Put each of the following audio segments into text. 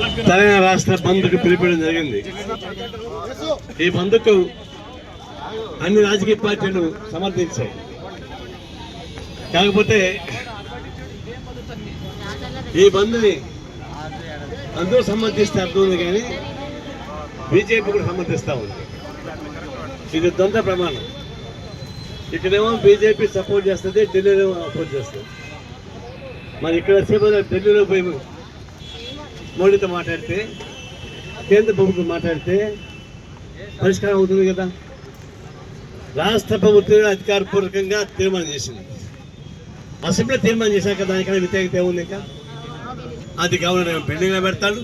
తెలంగాణ రాష్ట్ర బంద్కు పిలిపించడం జరిగింది. ఈ బంద్కు అన్ని రాజకీయ పార్టీలు సమర్థించాయి. కాకపోతే ఈ బంద్ని అందరూ సమర్థిస్తే అర్థం ఉంది కానీ బీజేపీ కూడా సమర్థిస్తా ఉంది. ఇది ద్వంద్వ ప్రమాణం. ఇక్కడేమో బీజేపీ సపోర్ట్ చేస్తుంది ఢిల్లీలో సపోర్ట్ చేస్తుంది. మరి ఇక్కడ సేపు ఢిల్లీలో పోయి మోడీతో మాట్లాడితే కేంద్ర ప్రభుత్వం మాట్లాడితే పరిష్కారం అవుతుంది కదా? రాష్ట్ర ప్రభుత్వం అధికారపూర్వకంగా తీర్మానం చేసింది. అసెంబ్లీ తీర్మానం చేశాక దానికన్నా వ్యతిరేకత ఏముంది ఇంకా అది గవర్నర్ పెండింగ్లో పెడతాడు.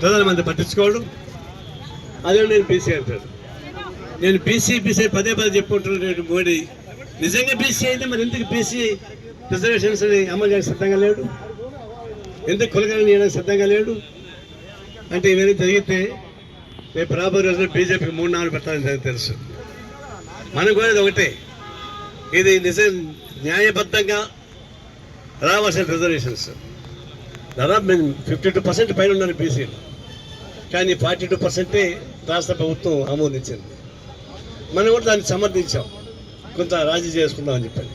ప్రధానమంత్రి పట్టించుకోడు. అదే నేను బీసీ అంటాడు. నేను బీసీ బీసీ పదే పదే చెప్పుకుంటున్నాడు మోడీ. నిజంగా బీసీ అయితే మరి ఎందుకు బీసీ రిజర్వేషన్స్ అమలు చేయడానికి సిద్ధంగా లేడు? ఎందుకు కులగలను చేయడానికి సిద్ధంగా లేడు? అంటే ఇవన్నీ జరిగితే రేపు రాబోయే రోజుల్లో బీజేపీకి మూడు నాలుగు పెట్టాలని నాకు తెలుసు. మనకు కూడా ఇది ఒకటే. ఇది నిజం న్యాయబద్ధంగా రావాల్సిన రిజర్వేషన్స్ దాదాపు మేము ఫిఫ్టీ టూ పర్సెంట్ పైన ఉన్నారు బీసీలు కానీ ఫార్టీ టూ పర్సెంటే రాష్ట్ర ప్రభుత్వం ఆమోదించింది. మనం కూడా దాన్ని సమర్థించాం. కొంత రాజీ చేసుకుందామని చెప్పని.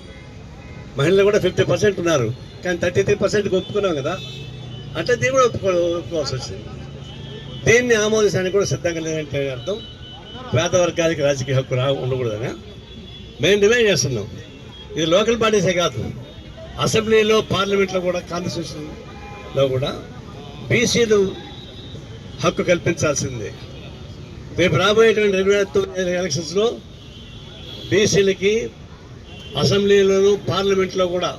మహిళలు కూడా ఫిఫ్టీ పర్సెంట్ ఉన్నారు. కానీ థర్టీ త్రీ పర్సెంట్ ఒప్పుకున్నాం కదా. అట్లా దీన్ని కూడా ఒప్పుకో ఒప్పుకోవాల్సి వచ్చింది. దీన్ని ఆమోదించడానికి కూడా సిద్ధంగా లేదంటే అర్థం. పేద వర్గాలకి రాజకీయ హక్కు రా ఉండకూడదని. మేము డిమాండ్ చేస్తున్నాం. ఇది లోకల్ పార్టీసే కాదు. అసెంబ్లీలో పార్లమెంట్లో కూడా కాన్స్టిట్యూషన్లో కూడా బీసీలు హక్కు కల్పించాల్సిందే. రేపు రాబోయేటువంటి రెండు వేల తొమ్మిది ఎలక్షన్స్లో బీసీలకి అసెంబ్లీలోనూ పార్లమెంట్లో కూడా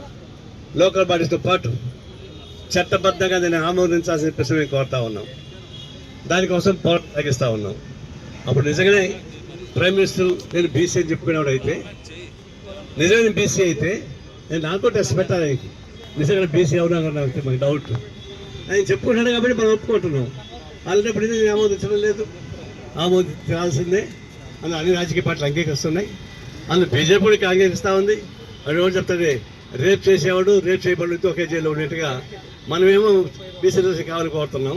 లోకల్ బాడీస్తో పాటు చట్టబద్ధంగా దీన్ని ఆమోదించాల్సిన ప్రశ్న మేము కోరుతా ఉన్నాం. దానికోసం పోరాటం సాగిస్తూ ఉన్నాం. అప్పుడు నిజంగానే ప్రైమ్ మినిస్టర్ నేను బీసీ అని చెప్పుకునేవాడు అయితే నిజమైన బీసీ అయితే నేను నాకు టెస్ట్ పెట్టాలి నిజంగా బీసీ అవునా నాకు మాకు డౌట్ ఆయన చెప్పుకుంటాడు కాబట్టి మనం ఒప్పుకుంటున్నాం. అలాంటప్పుడు నేను ఆమోదించడం లేదు? ఆమోదించాల్సిందే. అని అన్ని రాజకీయ పార్టీలు అంగీకరిస్తున్నాయి. అందులో బీజేపీ కూడా అంగీకరిస్తూ ఉంది. అది రోజు చెప్తాడు రేప్ చేసేవాడు రేప్ చేయబడితే ఒకే జైల్లో ఉన్నట్టుగా మనమేమో బీసీ కావాలని కోరుతున్నాం.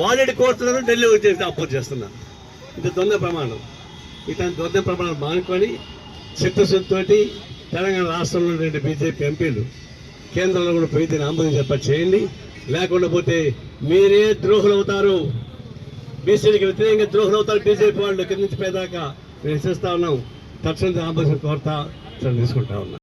వాళ్ళని కోరుతున్నారు ఢిల్లీ వచ్చి అపోజ్ చేస్తున్నారు ఇది దొంగ ప్రమాణం. ఇతని దొంగ ప్రమాణం మానుకొని చిత్తశుద్ధితోటి తెలంగాణ రాష్ట్రంలో రెండు బీజేపీ ఎంపీలు కేంద్రంలో కూడా పోయి దీన్ని ఆమోదించేప చేయండి. లేకుండా పోతే మీరే ద్రోహులు అవుతారు బీసీలకు వ్యతిరేకంగా ద్రోహులు అవుతారు బీజేపీ వాళ్ళు. కింద నుంచి పేదాకా మేము హెచ్చరిస్తా ఉన్నాం. తక్షణ ఆమోదం కోరుతా. తీసుకుంటా ఉన్నాం.